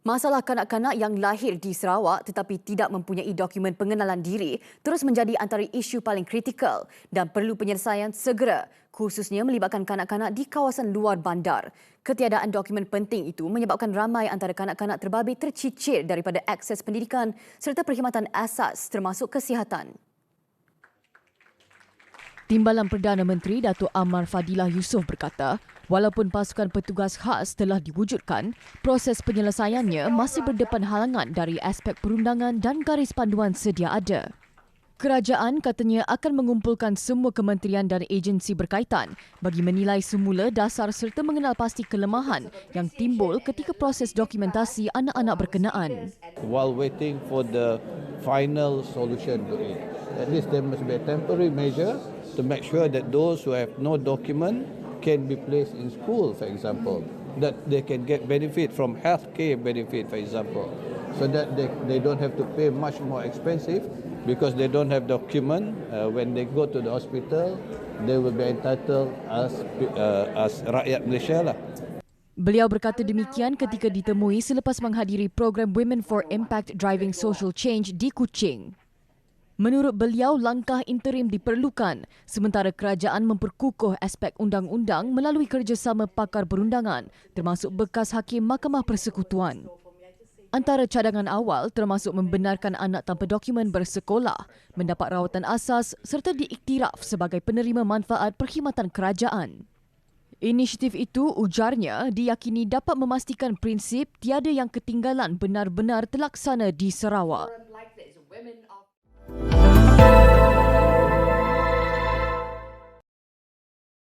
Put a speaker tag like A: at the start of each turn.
A: Masalah kanak-kanak yang lahir di Sarawak tetapi tidak mempunyai dokumen pengenalan diri terus menjadi antara isu paling kritikal dan perlu penyelesaian segera khususnya melibatkan kanak-kanak di kawasan luar bandar. Ketiadaan dokumen penting itu menyebabkan ramai antara kanak-kanak terbabit tercicir daripada akses pendidikan serta perkhidmatan asas termasuk kesihatan.
B: Timbalan Perdana Menteri Datuk Amar Fadilah Yusof berkata, walaupun pasukan petugas khas telah diwujudkan, proses penyelesaiannya masih berdepan halangan dari aspek perundangan dan garis panduan sedia ada. Kerajaan katanya akan mengumpulkan semua kementerian dan agensi berkaitan bagi menilai semula dasar serta mengenal pasti kelemahan yang timbul ketika proses dokumentasi anak-anak berkenaan.
C: While waiting for the final solution to it, at least there must be a temporary measure to make sure that those who have no document can be placed in school, for example, that they can get benefit from healthcare benefit, for example, so that they, they don't have to pay much more expensive because they don't have document. Uh, when they go to the hospital, they will be entitled as uh, as rakyat Malaysia lah.
B: Beliau berkata demikian ketika ditemui selepas menghadiri program Women for Impact Driving Social Change di Kuching. Menurut beliau, langkah interim diperlukan sementara kerajaan memperkukuh aspek undang-undang melalui kerjasama pakar perundangan termasuk bekas hakim Mahkamah Persekutuan. Antara cadangan awal termasuk membenarkan anak tanpa dokumen bersekolah, mendapat rawatan asas serta diiktiraf sebagai penerima manfaat perkhidmatan kerajaan. Inisiatif itu ujarnya diyakini dapat memastikan prinsip tiada yang ketinggalan benar-benar terlaksana di Sarawak.